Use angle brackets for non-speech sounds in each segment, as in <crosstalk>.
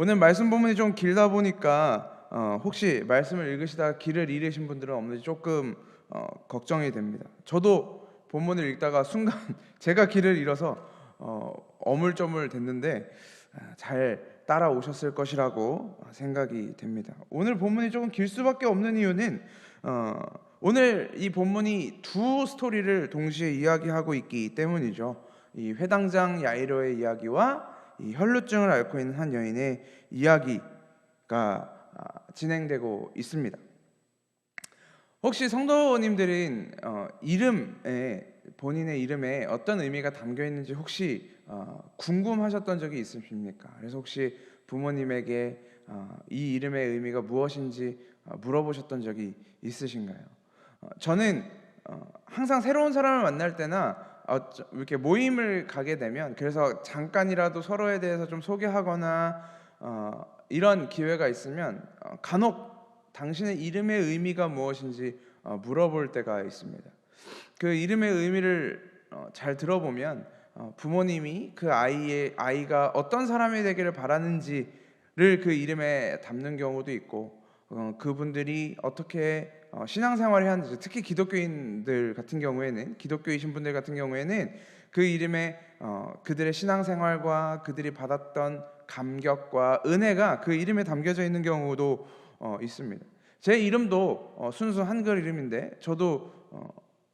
오늘 말씀 본문이 좀 길다 보니까 어, 혹시 말씀을 읽으시다가 길을 잃으신 분들은 없는지 조금 어, 걱정이 됩니다. 저도 본문을 읽다가 순간 <laughs> 제가 길을 잃어서 어, 어물쩌물 됐는데 아, 잘 따라오셨을 것이라고 생각이 됩니다. 오늘 본문이 조금 길 수밖에 없는 이유는 어, 오늘 이 본문이 두 스토리를 동시에 이야기하고 있기 때문이죠. 이 회당장 야이로의 이야기와 이 혈루증을 앓고 있는 한 여인의 이야기가 아, 진행되고 있습니다. 혹시 성도님들은 어, 이름에 본인의 이름에 어떤 의미가 담겨 있는지 혹시 어, 궁금하셨던 적이 있으십니까? 그래서 혹시 부모님에게 어, 이 이름의 의미가 무엇인지 어, 물어보셨던 적이 있으신가요? 어, 저는 어, 항상 새로운 사람을 만날 때나 이렇게 모임을 가게 되면 그래서 잠깐이라도 서로에 대해서 좀 소개하거나 어, 이런 기회가 있으면 어, 간혹 당신의 이름의 의미가 무엇인지 어, 물어볼 때가 있습니다. 그 이름의 의미를 어, 잘 들어보면 어, 부모님이 그 아이의 아이가 어떤 사람이 되기를 바라는지를 그 이름에 담는 경우도 있고 어, 그분들이 어떻게 어, 신앙생활을 하는지 특히 기독교인들 같은 경우에는 기독교이신 분들 같은 경우에는 그 이름에 어, 그들의 신앙생활과 그들이 받았던 감격과 은혜가 그 이름에 담겨져 있는 경우도 어, 있습니다. 제 이름도 어, 순수 한글 이름인데 저도 어,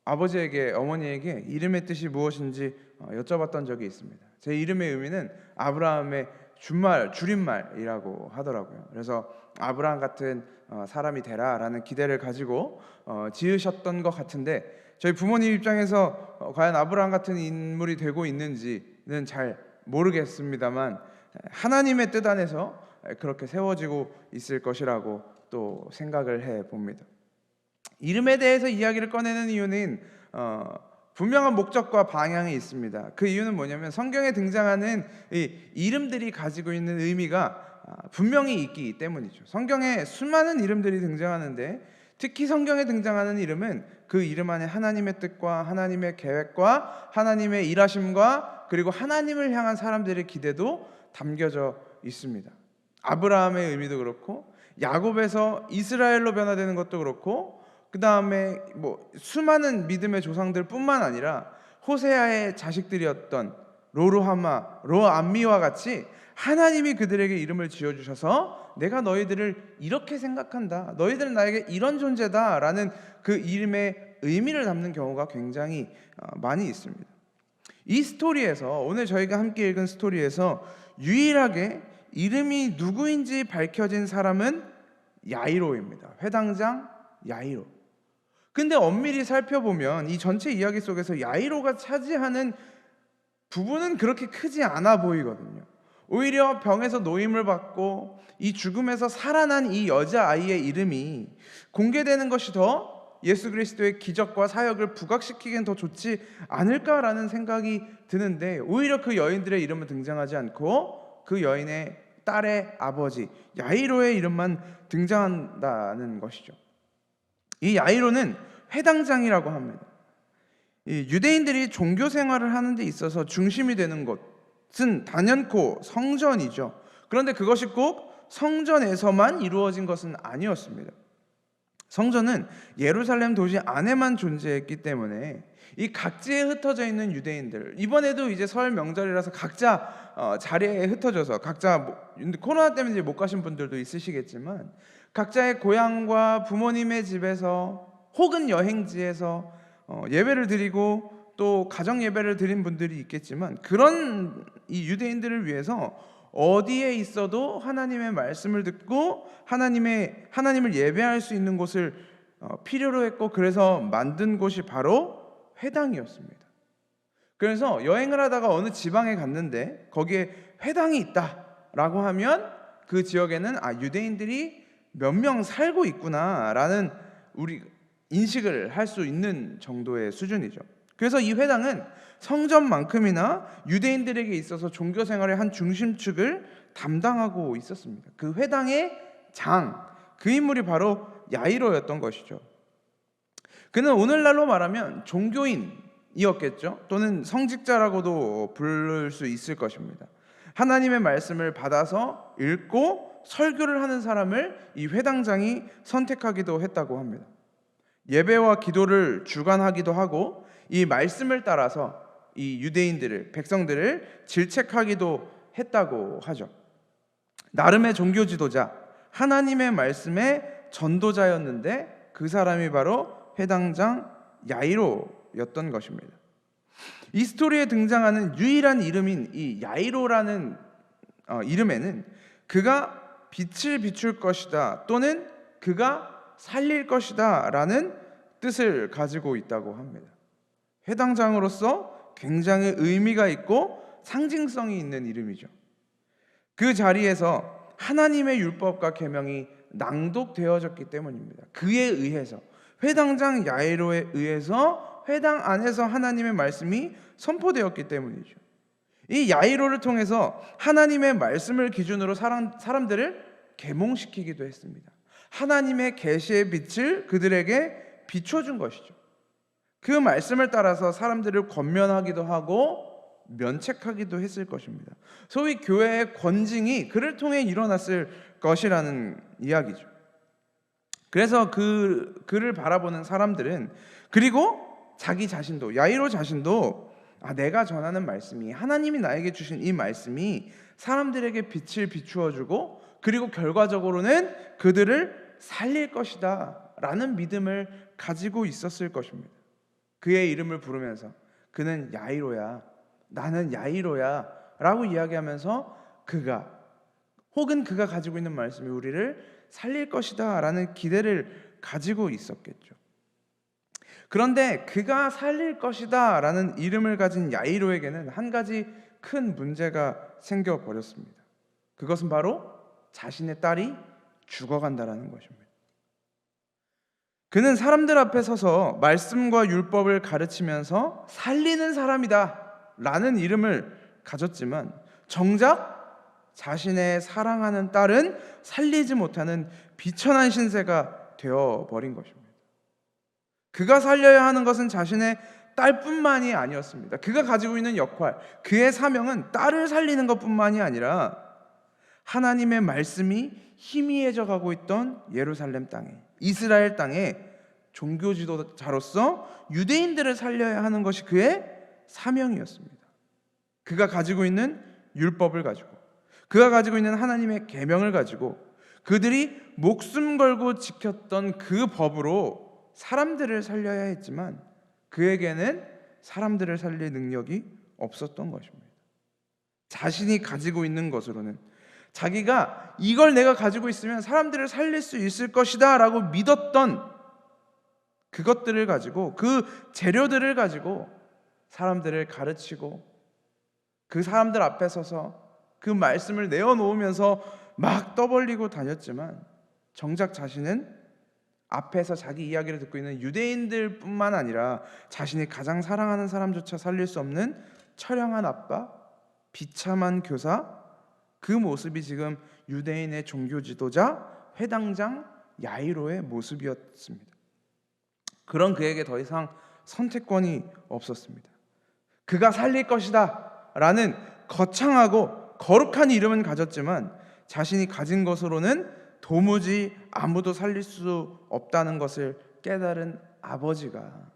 아버지에게 어머니에게 이름의 뜻이 무엇인지 어, 여쭤봤던 적이 있습니다. 제 이름의 의미는 아브라함의 준말 줄임말이라고 하더라고요. 그래서 아브라함 같은 어, 사람이 되라라는 기대를 가지고 어, 지으셨던 것 같은데 저희 부모님 입장에서 어, 과연 아브라함 같은 인물이 되고 있는지는 잘 모르겠습니다만 하나님의 뜻 안에서 그렇게 세워지고 있을 것이라고 또 생각을 해 봅니다. 이름에 대해서 이야기를 꺼내는 이유는 어, 분명한 목적과 방향이 있습니다. 그 이유는 뭐냐면 성경에 등장하는 이 이름들이 가지고 있는 의미가 아, 분명히 있기 때문이죠. 성경에 수많은 이름들이 등장하는데 특히 성경에 등장하는 이름은 그 이름 안에 하나님의 뜻과 하나님의 계획과 하나님의 일하심과 그리고 하나님을 향한 사람들의 기대도 담겨져 있습니다. 아브라함의 의미도 그렇고 야곱에서 이스라엘로 변화되는 것도 그렇고 그 다음에 뭐 수많은 믿음의 조상들뿐만 아니라 호세아의 자식들이었던 로루하마, 로암미와 같이 하나님이 그들에게 이름을 지어 주셔서 내가 너희들을 이렇게 생각한다. 너희들은 나에게 이런 존재다 라는 그 이름의 의미를 담는 경우가 굉장히 어, 많이 있습니다. 이 스토리에서 오늘 저희가 함께 읽은 스토리에서 유일하게 이름이 누구인지 밝혀진 사람은 야이로입니다. 회당장 야이로. 근데 엄밀히 살펴보면 이 전체 이야기 속에서 야이로가 차지하는 부분은 그렇게 크지 않아 보이거든요. 오히려 병에서 노임을 받고 이 죽음에서 살아난 이 여자 아이의 이름이 공개되는 것이 더 예수 그리스도의 기적과 사역을 부각시키기엔 더 좋지 않을까라는 생각이 드는데 오히려 그 여인들의 이름은 등장하지 않고 그 여인의 딸의 아버지 야이로의 이름만 등장한다는 것이죠. 이 야이로는 회당장이라고 합니다. 이 유대인들이 종교 생활을 하는 데 있어서 중심이 되는 것은 단연코 성전이죠. 그런데 그것이 꼭 성전에서만 이루어진 것은 아니었습니다. 성전은 예루살렘 도시 안에만 존재했기 때문에 이 각지에 흩어져 있는 유대인들 이번에도 이제 설 명절이라서 각자 어, 자리에 흩어져서 각자 뭐, 코로나 때문에 못 가신 분들도 있으시겠지만 각자의 고향과 부모님의 집에서 혹은 여행지에서 어, 예배를 드리고 또 가정 예배를 드린 분들이 있겠지만 그런 이 유대인들을 위해서 어디에 있어도 하나님의 말씀을 듣고 하나님의 하나님을 예배할 수 있는 곳을 어, 필요로 했고 그래서 만든 곳이 바로 회당이었습니다. 그래서 여행을 하다가 어느 지방에 갔는데 거기에 회당이 있다라고 하면 그 지역에는 아 유대인들이 몇 명 살고 있구나라는 우리 인식을 할 수 있는 정도의 수준이죠. 그래서 이 회당은 성전만큼이나 유대인들에게 있어서 종교 생활의 한 중심축을 담당하고 있었습니다. 그 회당의 장, 그 인물이 바로 야이로였던 것이죠. 그는 오늘날로 말하면 종교인이었겠죠. 또는 성직자라고도 부를 수 있을 것입니다. 하나님의 말씀을 받아서 읽고 설교를 하는 사람을 이 회당장이 선택하기도 했다고 합니다. 예배와 기도를 주관하기도 하고 이 말씀을 따라서 이 유대인들을 백성들을 질책하기도 했다고 하죠. 나름의 종교 지도자 하나님의 말씀의 전도자였는데 그 사람이 바로 회당장 야이로였던 것입니다. 이 스토리에 등장하는 유일한 이름인 이 야이로라는 어, 이름에는 그가 빛을 비출 것이다 또는 그가 살릴 것이다 라는 뜻을 가지고 있다고 합니다. 회당장으로서 굉장히 의미가 있고 상징성이 있는 이름이죠. 그 자리에서 하나님의 율법과 계명이 낭독되어졌기 때문입니다. 그에 의해서 회당장 야이로에 의해서 회당 안에서 하나님의 말씀이 선포되었기 때문이죠. 이 야이로를 통해서 하나님의 말씀을 기준으로 사람, 사람들을 계몽시키기도 했습니다. 하나님의 계시의 빛을 그들에게 비춰준 것이죠. 그 말씀을 따라서 사람들을 권면하기도 하고 면책하기도 했을 것입니다. 소위 교회의 권징이 그를 통해 일어났을 것이라는 이야기죠. 그래서 그 그를 바라보는 사람들은 그리고 자기 자신도 야이로 자신도 아, 내가 전하는 말씀이 하나님이 나에게 주신 이 말씀이 사람들에게 빛을 비추어 주고 그리고 결과적으로는 그들을 살릴 것이다라는 믿음을 가지고 있었을 것입니다. 그의 이름을 부르면서 그는 야이로야. 나는 야이로야라고 이야기하면서 그가 혹은 그가 가지고 있는 말씀이 우리를 살릴 것이다라는 기대를 가지고 있었겠죠. 그런데 그가 살릴 것이다 라는 이름을 가진 야이로에게는 한 가지 큰 문제가 생겨 버렸습니다. 그것은 바로 자신의 딸이 죽어간다라는 것입니다. 그는 사람들 앞에 서서 말씀과 율법을 가르치면서 살리는 사람이다 라는 이름을 가졌지만 정작 자신의 사랑하는 딸은 살리지 못하는 비천한 신세가 되어 버린 것입니다. 그가 살려야 하는 것은 자신의 딸뿐만이 아니었습니다. 그가 가지고 있는 역할, 그의 사명은 딸을 살리는 것뿐만이 아니라 하나님의 말씀이 희미해져 가고 있던 예루살렘 땅에, 이스라엘 땅에 종교 지도자로서 유대인들을 살려야 하는 것이 그의 사명이었습니다. 그가 가지고 있는 율법을 가지고 그가 가지고 있는 하나님의 계명을 가지고 그들이 목숨 걸고 지켰던 그 법으로 사람들을 살려야 했지만 그에게는 사람들을 살릴 능력이 없었던 것입니다. 자신이 가지고 있는 것으로는 자기가 이걸 내가 가지고 있으면 사람들을 살릴 수 있을 것이다라고 믿었던 그것들을 가지고 그 재료들을 가지고 사람들을 가르치고 그 사람들 앞에 서서 그 말씀을 내어놓으면서 막 떠벌리고 다녔지만 정작 자신은 앞에서 자기 이야기를 듣고 있는 유대인들뿐만 아니라 자신이 가장 사랑하는 사람조차 살릴 수 없는 처량한 아빠, 비참한 교사 그 모습이 지금 유대인의 종교 지도자 회당장 야이로의 모습이었습니다. 그런 그에게 더 이상 선택권이 없었습니다. 그가 살릴 것이다 라는 거창하고 거룩한 이름은 가졌지만 자신이 가진 것으로는 도무지 아무도 살릴 수 없다는 것을 깨달은 아버지가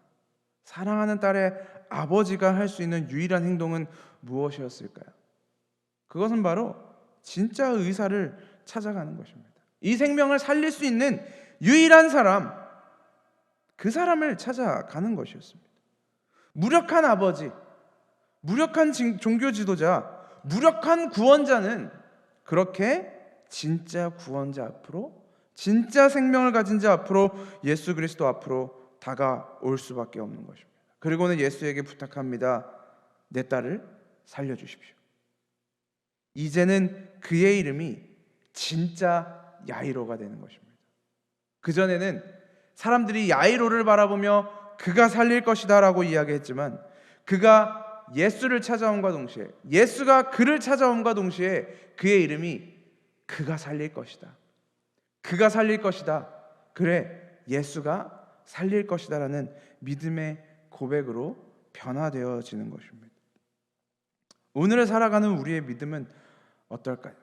사랑하는 딸의 아버지가 할 수 있는 유일한 행동은 무엇이었을까요? 그것은 바로 진짜 의사를 찾아가는 것입니다. 이 생명을 살릴 수 있는 유일한 사람, 그 사람을 찾아가는 것이었습니다. 무력한 아버지, 무력한 종교 지도자, 무력한 구원자는 그렇게 진짜 구원자 앞으로 진짜 생명을 가진 자 앞으로 예수 그리스도 앞으로 다가올 수밖에 없는 것입니다. 그리고는 예수에게 부탁합니다. 내 딸을 살려 주십시오. 이제는 그의 이름이 진짜 야이로가 되는 것입니다. 그 전에는 사람들이 야이로를 바라보며 그가 살릴 것이다라고 이야기했지만 그가 예수를 찾아온과 동시에 예수가 그를 찾아온과 동시에 그의 이름이 그가 살릴 것이다. 그가 살릴 것이다. 그래 예수가 살릴 것이다라는 믿음의 고백으로 변화되어지는 것입니다. 오늘을 살아가는 우리의 믿음은 어떨까요?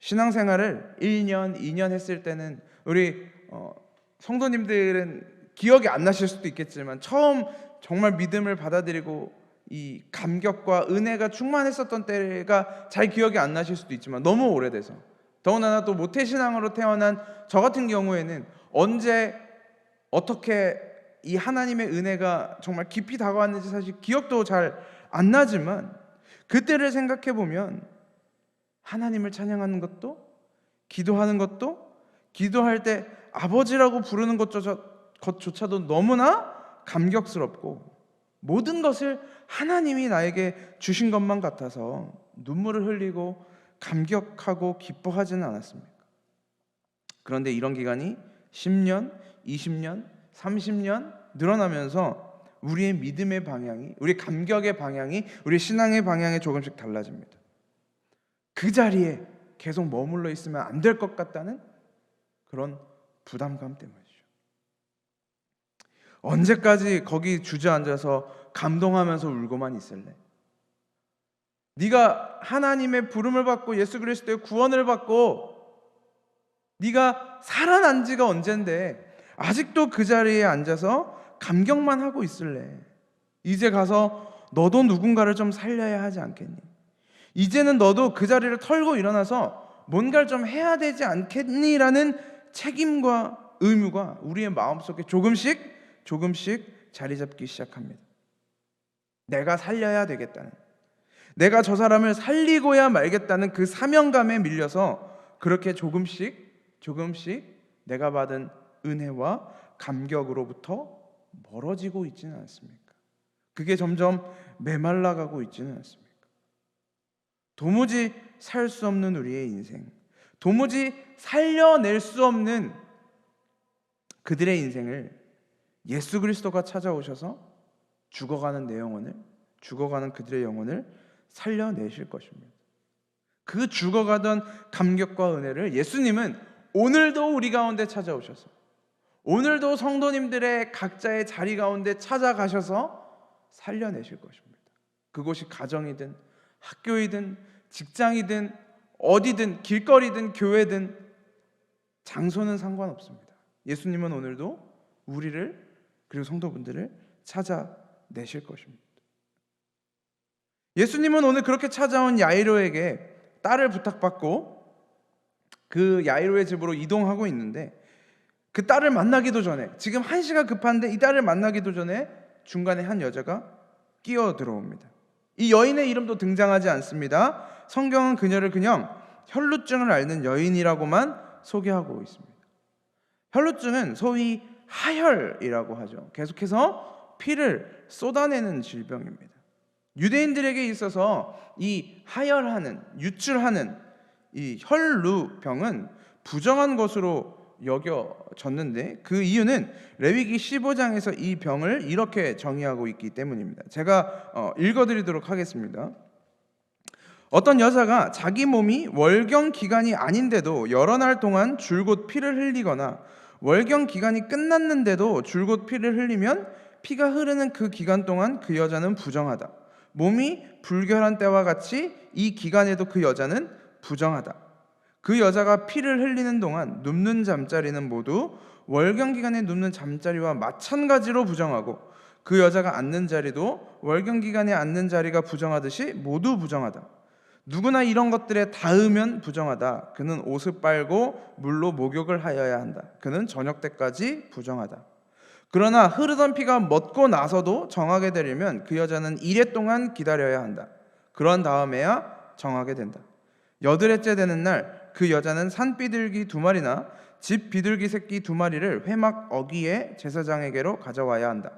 신앙생활을 1년, 2년 했을 때는 우리 어, 성도님들은 기억이 안 나실 수도 있겠지만 처음 정말 믿음을 받아들이고 이 감격과 은혜가 충만했었던 때가 잘 기억이 안 나실 수도 있지만 너무 오래돼서 더군다나 또 모태신앙으로 태어난 저 같은 경우에는 언제 어떻게 이 하나님의 은혜가 정말 깊이 다가왔는지 사실 기억도 잘 안 나지만 그때를 생각해 보면 하나님을 찬양하는 것도 기도하는 것도 기도할 때 아버지라고 부르는 것조차, 것조차도 너무나 감격스럽고 모든 것을 하나님이 나에게 주신 것만 같아서 눈물을 흘리고 감격하고 기뻐하지는 않았습니까? 그런데 이런 기간이 10년, 20년, 30년 늘어나면서 우리의 믿음의 방향이, 우리 감격의 방향이, 우리 신앙의 방향이 조금씩 달라집니다. 그 자리에 계속 머물러 있으면 안 될 것 같다는 그런 부담감 때문이죠. 언제까지 거기 주저앉아서 감동하면서 울고만 있을래? 네가 하나님의 부름을 받고 예수 그리스도의 구원을 받고 네가 살아난 지가 언젠데 아직도 그 자리에 앉아서 감격만 하고 있을래? 이제 가서 너도 누군가를 좀 살려야 하지 않겠니? 이제는 너도 그 자리를 털고 일어나서 뭔가를 좀 해야 되지 않겠니라는 책임과 의무가 우리의 마음속에 조금씩 조금씩 자리 잡기 시작합니다. 내가 살려야 되겠다는 내가 저 사람을 살리고야 말겠다는 그 사명감에 밀려서 그렇게 조금씩 조금씩 내가 받은 은혜와 감격으로부터 멀어지고 있지는 않습니까? 그게 점점 메말라가고 있지는 않습니까? 도무지 살 수 없는 우리의 인생, 도무지 살려낼 수 없는 그들의 인생을 예수 그리스도가 찾아오셔서 죽어가는 내 영혼을, 죽어가는 그들의 영혼을 살려내실 것입니다. 그 죽어가던 감격과 은혜를 예수님은 오늘도 우리 가운데 찾아오셔서 오늘도 성도님들의 각자의 자리 가운데 찾아가셔서 살려내실 것입니다. 그곳이 가정이든 학교이든 직장이든 어디든 길거리든 교회든 장소는 상관없습니다. 예수님은 오늘도 우리를 그리고 성도분들을 찾아내실 것입니다. 예수님은 오늘 그렇게 찾아온 야이로에게 딸을 부탁받고 그 야이로의 집으로 이동하고 있는데 그 딸을 만나기도 전에 지금 한시가 급한데 이 딸을 만나기도 전에 중간에 한 여자가 끼어 들어옵니다. 이 여인의 이름도 등장하지 않습니다. 성경은 그녀를 그냥 혈루증을 앓는 여인이라고만 소개하고 있습니다. 혈루증은 소위 하혈이라고 하죠. 계속해서 피를 쏟아내는 질병입니다. 유대인들에게 있어서 이 하혈하는 유출하는 이 혈루병은 부정한 것으로 여겨졌는데 그 이유는 레위기 15장에서 이 병을 이렇게 정의하고 있기 때문입니다. 제가 어, 읽어드리도록 하겠습니다. 어떤 여자가 자기 몸이 월경 기간이 아닌데도 여러 날 동안 줄곧 피를 흘리거나 월경 기간이 끝났는데도 줄곧 피를 흘리면 피가 흐르는 그 기간 동안 그 여자는 부정하다. 몸이 불결한 때와 같이 이 기간에도 그 여자는 부정하다. 그 여자가 피를 흘리는 동안 눕는 잠자리는 모두 월경 기간에 눕는 잠자리와 마찬가지로 부정하고 그 여자가 앉는 자리도 월경 기간에 앉는 자리가 부정하듯이 모두 부정하다. 누구나 이런 것들에 닿으면 부정하다. 그는 옷을 빨고 물로 목욕을 하여야 한다. 그는 저녁 때까지 부정하다. 그러나 흐르던 피가 멎고 나서도 정하게 되려면 그 여자는 이래 동안 기다려야 한다. 그런 다음에야 정하게 된다. 여드레째 되는 날 그 여자는 산 비둘기 두 마리나 집 비둘기 새끼 두 마리를 회막 어기에 제사장에게로 가져와야 한다.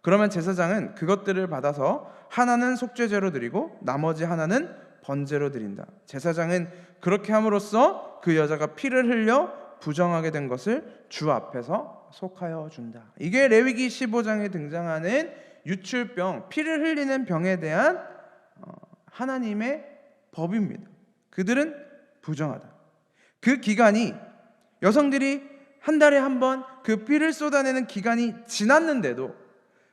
그러면 제사장은 그것들을 받아서 하나는 속죄제로 드리고 나머지 하나는 번제로 드린다. 제사장은 그렇게 함으로써 그 여자가 피를 흘려 부정하게 된 것을 주 앞에서 속하여 준다. 이게 레위기 15장에 등장하는 유출병, 피를 흘리는 병에 대한 어, 하나님의 법입니다. 그들은 부정하다. 그 기간이 여성들이 한 달에 한 번 그 피를 쏟아내는 기간이 지났는데도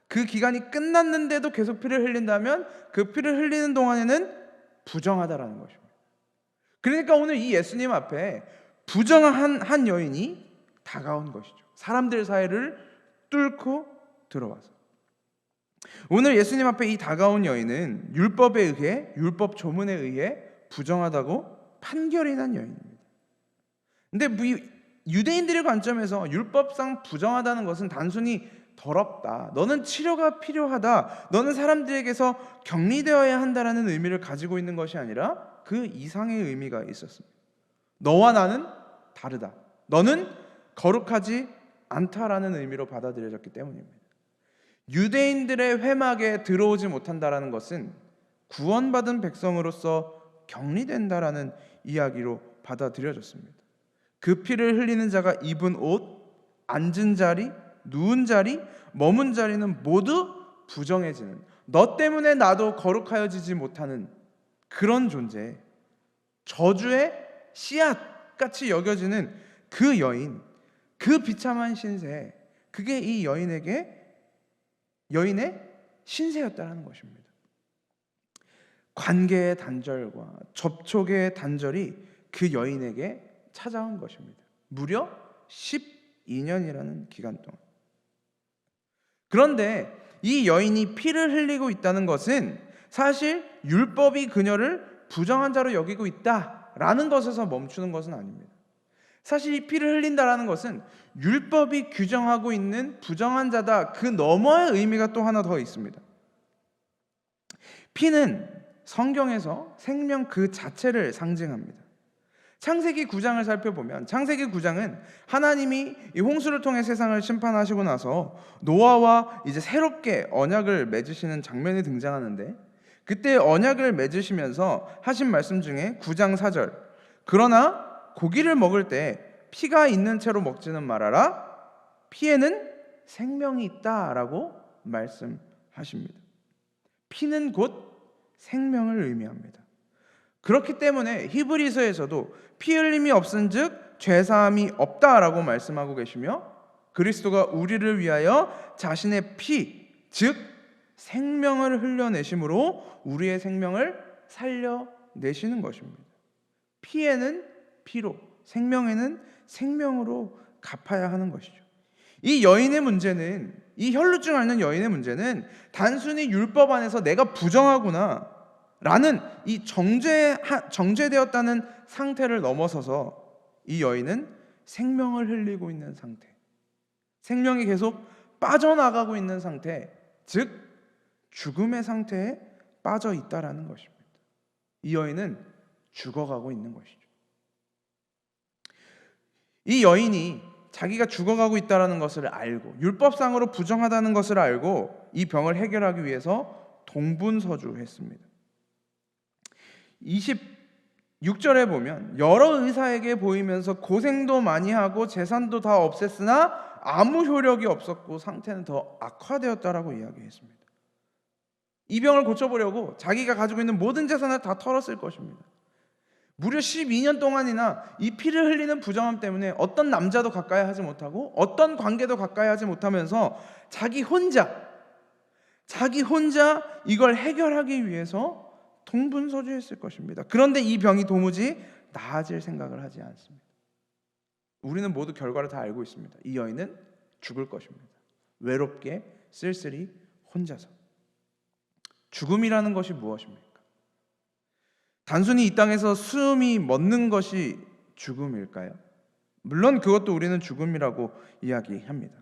그 기간이 끝났는데도 계속 피를 흘린다면 그 피를 흘리는 동안에는 부정하다라는 것입니다. 그러니까 오늘 이 예수님 앞에 부정한 한 여인이 다가온 것이죠. 사람들 사이를 뚫고 들어와서. 오늘 예수님 앞에 이 다가온 여인은 율법에 의해 율법 조문에 의해 부정하다고 판결이 난 여인입니다. 근데 유대인들의 관점에서 율법상 부정하다는 것은 단순히 더럽다. 너는 치료가 필요하다. 너는 사람들에게서 격리되어야 한다라는 의미를 가지고 있는 것이 아니라 그 이상의 의미가 있었습니다. 너와 나는 다르다. 너는 거룩하지 않다라는 의미로 받아들여졌기 때문입니다. 유대인들의 회막에 들어오지 못한다라는 것은 구원받은 백성으로서 격리된다라는 이야기로 받아들여졌습니다. 그 피를 흘리는 자가 입은 옷, 앉은 자리, 누운 자리, 머문 자리는 모두 부정해지는 너 때문에 나도 거룩하여지지 못하는 그런 존재, 저주의 씨앗 같이 여겨지는 그 여인, 그 비참한 신세, 그게 이 여인에게 여인의 신세였다는 것입니다. 관계의 단절과 접촉의 단절이 그 여인에게 찾아온 것입니다. 무려 12년이라는 기간 동안. 그런데 이 여인이 피를 흘리고 있다는 것은 사실 율법이 그녀를 부정한 자로 여기고 있다 라는 것에서 멈추는 것은 아닙니다. 사실 이 피를 흘린다라는 것은 율법이 규정하고 있는 부정한 자다 그 너머의 의미가 또 하나 더 있습니다. 피는 성경에서 생명 그 자체를 상징합니다. 창세기 9장을 살펴보면 창세기 9장은 하나님이 이 홍수를 통해 세상을 심판하시고 나서 노아와 이제 새롭게 언약을 맺으시는 장면이 등장하는데 그때 언약을 맺으시면서 하신 말씀 중에 9장 4절 그러나 고기를 먹을 때 피가 있는 채로 먹지는 말아라 피에는 생명이 있다라고 말씀하십니다. 피는 곧 생명을 의미합니다. 그렇기 때문에 히브리서에서도 피 흘림이 없은즉 죄 사함이 없다라고 말씀하고 계시며 그리스도가 우리를 위하여 자신의 피, 즉 생명을 흘려내심으로 우리의 생명을 살려내시는 것입니다. 피에는 피로, 생명에는 생명으로 갚아야 하는 것이죠. 이 여인의 문제는 이 혈루증 앓는 여인의 문제는 단순히 율법 안에서 내가 부정하구나 라는 이 정죄 정죄되었다는 상태를 넘어서서 이 여인은 생명을 흘리고 있는 상태. 생명이 계속 빠져나가고 있는 상태, 즉 죽음의 상태에 빠져 있다라는 것입니다. 이 여인은 죽어가고 있는 것이죠. 이 여인이 자기가 죽어가고 있다라는 것을 알고 율법상으로 부정하다는 것을 알고 이 병을 해결하기 위해서 동분서주했습니다. 26절에 보면 여러 의사에게 보이면서 고생도 많이 하고 재산도 다 없앴으나 아무 효력이 없었고 상태는 더 악화되었다라고 이야기했습니다. 이 병을 고쳐보려고 자기가 가지고 있는 모든 재산을 다 털었을 것입니다. 무려 12년 동안이나 이 피를 흘리는 부정함 때문에 어떤 남자도 가까이 하지 못하고 어떤 관계도 가까이 하지 못하면서 자기 혼자 자기 혼자 이걸 해결하기 위해서 동분서주했을 것입니다. 그런데 이 병이 도무지 나아질 생각을 하지 않습니다. 우리는 모두 결과를 다 알고 있습니다. 이 여인은 죽을 것입니다. 외롭게 쓸쓸히 혼자서. 죽음이라는 것이 무엇입니까? 단순히 이 땅에서 숨이 멎는 것이 죽음일까요? 물론 그것도 우리는 죽음이라고 이야기합니다.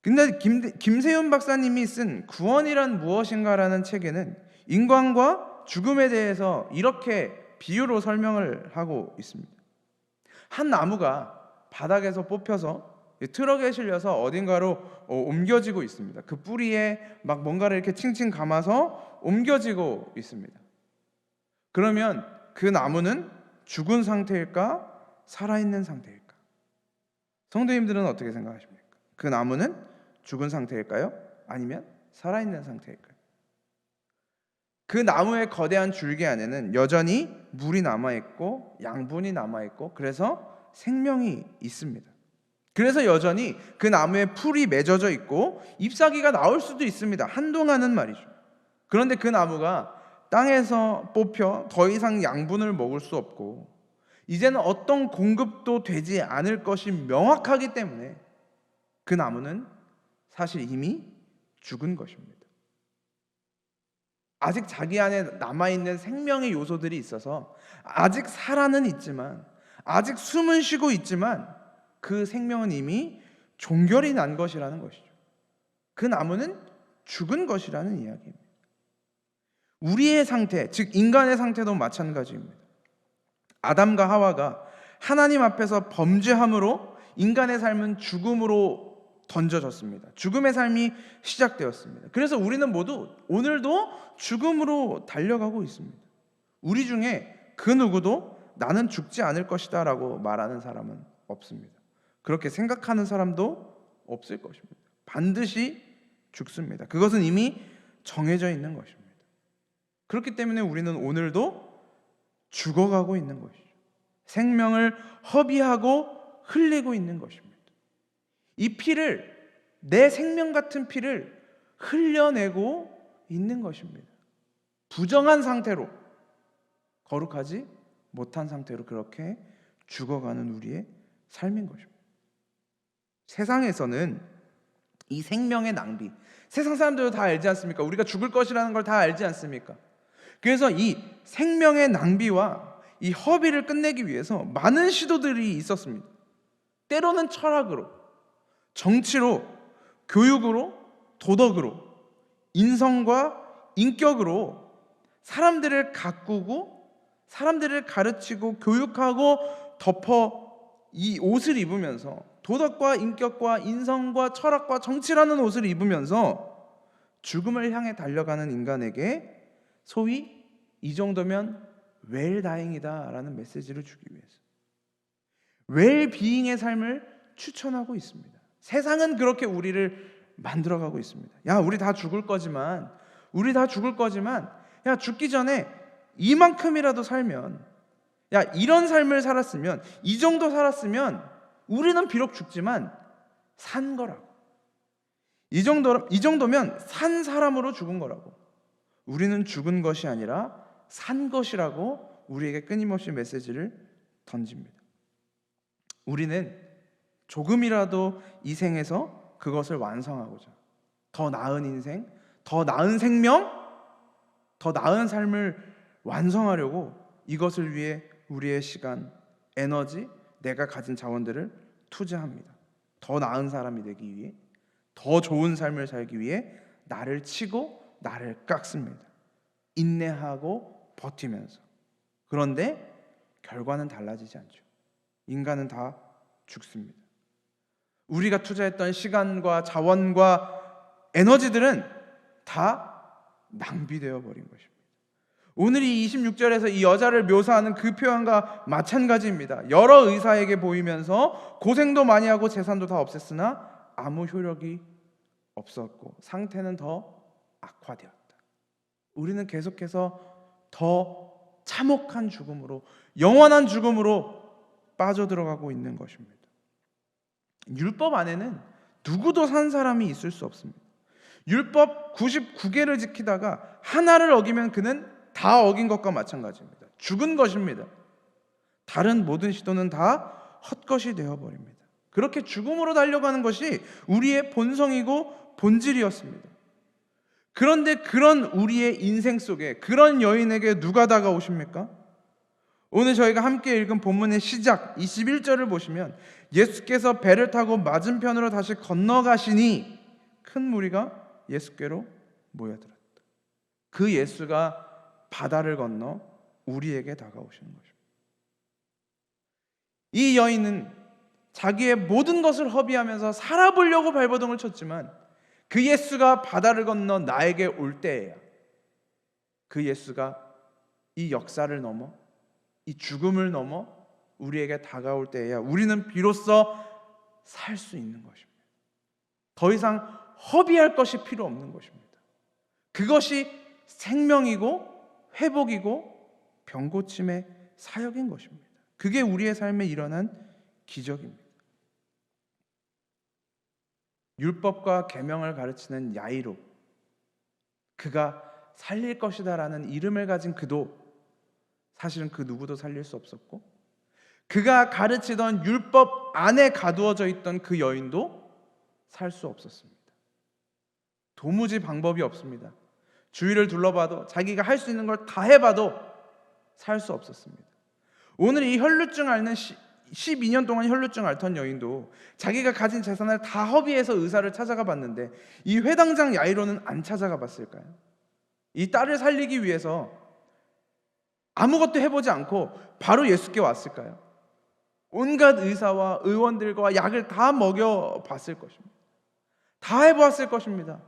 근데 김, 김세윤 박사님이 쓴 구원이란 무엇인가라는 책에는 인간과 죽음에 대해서 이렇게 비유로 설명을 하고 있습니다. 한 나무가 바닥에서 뽑혀서 트럭에 실려서 어딘가로 어, 옮겨지고 있습니다. 그 뿌리에 막 뭔가를 이렇게 칭칭 감아서 옮겨지고 있습니다. 그러면 그 나무는 죽은 상태일까? 살아있는 상태일까? 성도님들은 어떻게 생각하십니까? 그 나무는 죽은 상태일까요? 아니면 살아있는 상태일까요? 그 나무의 거대한 줄기 안에는 여전히 물이 남아있고 양분이 남아있고 그래서 생명이 있습니다. 그래서 여전히 그 나무에 풀이 맺어져 있고 잎사귀가 나올 수도 있습니다. 한동안은 말이죠. 그런데 그 나무가 땅에서 뽑혀 더 이상 양분을 먹을 수 없고 이제는 어떤 공급도 되지 않을 것이 명확하기 때문에 그 나무는 사실 이미 죽은 것입니다. 아직 자기 안에 남아 있는 생명의 요소들이 있어서 아직 살아는 있지만 아직 숨은 쉬고 있지만 그 생명은 이미 종결이 난 것이라는 것이죠. 그 나무는 죽은 것이라는 이야기입니다. 우리의 상태, 즉 인간의 상태도 마찬가지입니다. 아담과 하와가 하나님 앞에서 범죄함으로 인간의 삶은 죽음으로 던져졌습니다. 죽음의 삶이 시작되었습니다. 그래서 우리는 모두 오늘도 죽음으로 달려가고 있습니다. 우리 중에 그 누구도 나는 죽지 않을 것이다라고 말하는 사람은 없습니다. 그렇게 생각하는 사람도 없을 것입니다. 반드시 죽습니다. 그것은 이미 정해져 있는 것입니다. 그렇기 때문에 우리는 오늘도 죽어가고 있는 것이죠. 생명을 허비하고 흘리고 있는 것입니다. 이 피를 내 생명 같은 피를 흘려내고 있는 것입니다. 부정한 상태로 거룩하지 못한 상태로 그렇게 죽어가는 우리의 삶인 것입니다. 세상에서는 이 생명의 낭비, 세상 사람들도 다 알지 않습니까? 우리가 죽을 것이라는 걸 다 알지 않습니까? 그래서 이 생명의 낭비와 이 허비를 끝내기 위해서 많은 시도들이 있었습니다. 때로는 철학으로, 정치로, 교육으로, 도덕으로, 인성과 인격으로 사람들을 가꾸고 사람들을 가르치고 교육하고 덮어 이 옷을 입으면서 도덕과 인격과 인성과 철학과 정치라는 옷을 입으면서 죽음을 향해 달려가는 인간에게 소위 이 정도면 웰 다행이다라는 메시지를 주기 위해서 웰 비잉의 삶을 추천하고 있습니다. 세상은 그렇게 우리를 만들어가고 있습니다. 야, 우리 다 죽을 거지만, 우리 다 죽을 거지만, 야, 죽기 전에 이만큼이라도 살면, 야, 이런 삶을 살았으면, 이 정도 살았으면, 우리는 비록 죽지만 산 거라고. 이 정도 이 정도면 산 사람으로 죽은 거라고. 우리는 죽은 것이 아니라 산 것이라고 우리에게 끊임없이 메시지를 던집니다. 우리는 조금이라도 이 생에서 그것을 완성하고자 더 나은 인생, 더 나은 생명, 더 나은 삶을 완성하려고 이것을 위해 우리의 시간, 에너지, 내가 가진 자원들을 투자합니다. 더 나은 사람이 되기 위해, 더 좋은 삶을 살기 위해 나를 치고 나를 깎습니다. 인내하고 버티면서. 그런데 결과는 달라지지 않죠. 인간은 다 죽습니다. 우리가 투자했던 시간과 자원과 에너지들은 다 낭비되어 버린 것입니다. 오늘 이 26절에서 이 여자를 묘사하는 그 표현과 마찬가지입니다. 여러 의사에게 보이면서 고생도 많이 하고 재산도 다 없앴으나 아무 효력이 없었고 상태는 더 악화되었다. 우리는 계속해서 더 참혹한 죽음으로 영원한 죽음으로 빠져들어가고 있는 것입니다. 율법 안에는 누구도 산 사람이 있을 수 없습니다. 율법 99개를 지키다가 하나를 어기면 그는 다 어긴 것과 마찬가지입니다. 죽은 것입니다. 다른 모든 시도는 다 헛것이 되어 버립니다. 그렇게 죽음으로 달려가는 것이 우리의 본성이고 본질이었습니다. 그런데 그런 우리의 인생 속에 그런 여인에게 누가 다가오십니까? 오늘 저희가 함께 읽은 본문의 시작 21절을 보시면 예수께서 배를 타고 맞은편으로 다시 건너가시니 큰 무리가 예수께로 모여들었다. 그 예수가 바다를 건너 우리에게 다가오시는 것입니다. 이 여인은 자기의 모든 것을 허비하면서 살아보려고 발버둥을 쳤지만 그 예수가 바다를 건너 나에게 올 때에야 그 예수가 이 역사를 넘어 이 죽음을 넘어 우리에게 다가올 때에야 우리는 비로소 살 수 있는 것입니다. 더 이상 허비할 것이 필요 없는 것입니다. 그것이 생명이고 회복이고 병고침의 사역인 것입니다. 그게 우리의 삶에 일어난 기적입니다. 율법과 계명을 가르치는 야이로 그가 살릴 것이다라는 이름을 가진 그도 사실은 그 누구도 살릴 수 없었고 그가 가르치던 율법 안에 가두어져 있던 그 여인도 살 수 없었습니다. 도무지 방법이 없습니다. 주위를 둘러봐도 자기가 할 수 있는 걸 다 해봐도 살 수 없었습니다. 오늘 이 혈루증 앓는 12년 동안 혈루증 앓던 여인도 자기가 가진 재산을 다 허비해서 의사를 찾아가 봤는데 이 회당장 야이로는 안 찾아가 봤을까요? 이 딸을 살리기 위해서 아무것도 해보지 않고 바로 예수께 왔을까요? 온갖 의사와 의원들과 약을 다 먹여 봤을 것입니다. 다 해보았을 것입니다.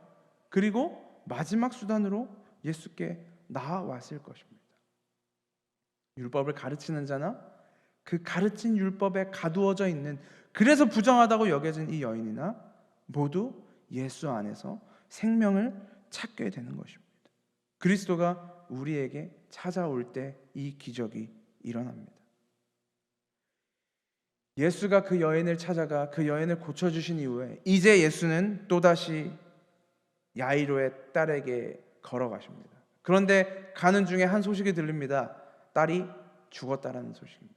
그리고 마지막 수단으로 예수께 나아왔을 것입니다. 율법을 가르치는 자나 그 가르친 율법에 가두어져 있는 그래서 부정하다고 여겨진 이 여인이나 모두 예수 안에서 생명을 찾게 되는 것입니다. 그리스도가 우리에게 찾아올 때 이 기적이 일어납니다. 예수가 그 여인을 찾아가 그 여인을 고쳐 주신 이후에 이제 예수는 또다시 야이로의 딸에게 걸어가십니다. 그런데 가는 중에 한 소식이 들립니다. 딸이 죽었다라는 소식입니다.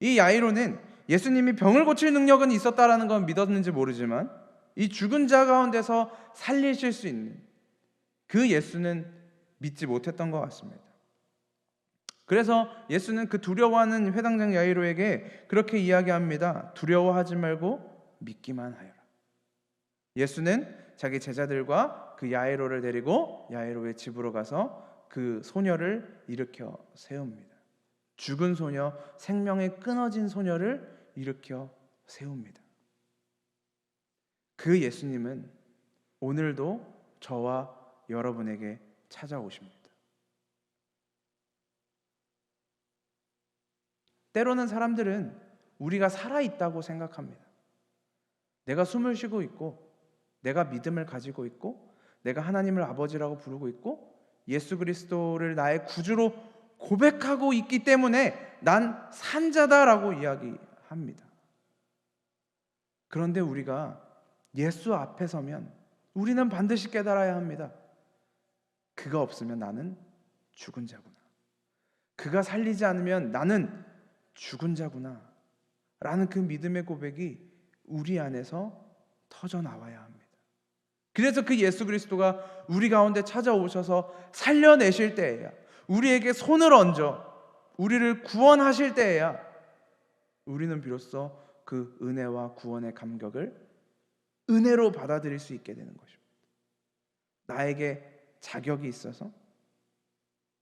이 야이로는 예수님이 병을 고칠 능력은 있었다라는 건 믿었는지 모르지만 이 죽은 자 가운데서 살리실 수 있는 그 예수는 믿지 못했던 것 같습니다. 그래서 예수는 그 두려워하는 회당장 야이로에게 그렇게 이야기합니다. 두려워하지 말고 믿기만 하여라. 예수는 자기 제자들과 그 야이로를 데리고 야이로의 집으로 가서 그 소녀를 일으켜 세웁니다. 죽은 소녀, 생명이 끊어진 소녀를 일으켜 세웁니다. 그 예수님은 오늘도 저와 여러분에게 찾아오십니다. 때로는 사람들은 우리가 살아있다고 생각합니다. 내가 숨을 쉬고 있고, 내가 믿음을 가지고 있고, 내가 하나님을 아버지라고 부르고 있고, 예수 그리스도를 나의 구주로 고백하고 있기 때문에 난 산자다라고 이야기합니다. 그런데 우리가 예수 앞에 서면 우리는 반드시 깨달아야 합니다. 그가 없으면 나는 죽은 자구나. 그가 살리지 않으면 나는 죽은 자구나. 라는 그 믿음의 고백이 우리 안에서 터져 나와야 합니다. 그래서 그 예수 그리스도가 우리 가운데 찾아오셔서 살려내실 때에야 우리에게 손을 얹어 우리를 구원하실 때에야 우리는 비로소 그 은혜와 구원의 감격을 은혜로 받아들일 수 있게 되는 것입니다. 나에게 자격이 있어서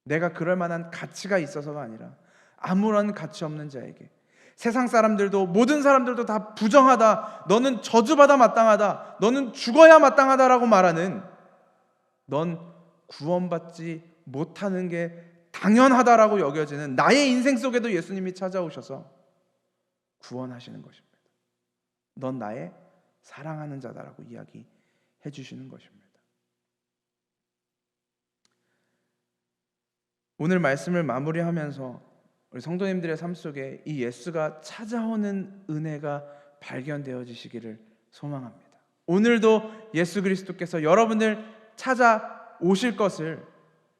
내가 그럴 만한 가치가 있어서가 아니라 아무런 가치 없는 자에게 세상 사람들도 모든 사람들도 다 부정하다. 너는 저주받아 마땅하다. 너는 죽어야 마땅하다라고 말하는 넌 구원받지 못하는 게 당연하다라고 여겨지는 나의 인생 속에도 예수님이 찾아오셔서 구원하시는 것입니다. 넌 나의 사랑하는 자다라고 이야기해 주시는 것입니다. 오늘 말씀을 마무리하면서 우리 성도님들의 삶 속에 이 예수가 찾아오는 은혜가 발견되어지시기를 소망합니다. 오늘도 예수 그리스도께서 여러분을 찾아오실 것을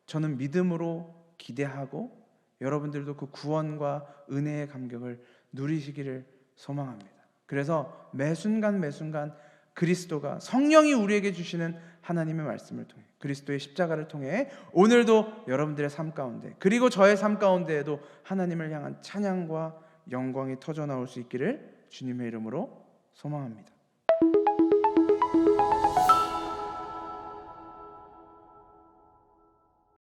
저는 믿음으로 기대하고 여러분들도 그 구원과 은혜의 감격을 누리시기를 소망합니다. 그래서 매 순간 매 순간 그리스도가 성령이 우리에게 주시는 하나님의 말씀을 통해 그리스도의 십자가를 통해 오늘도 여러분들의 삶 가운데 그리고 저의 삶 가운데에도 하나님을 향한 찬양과 영광이 터져 나올 수 있기를 주님의 이름으로 소망합니다.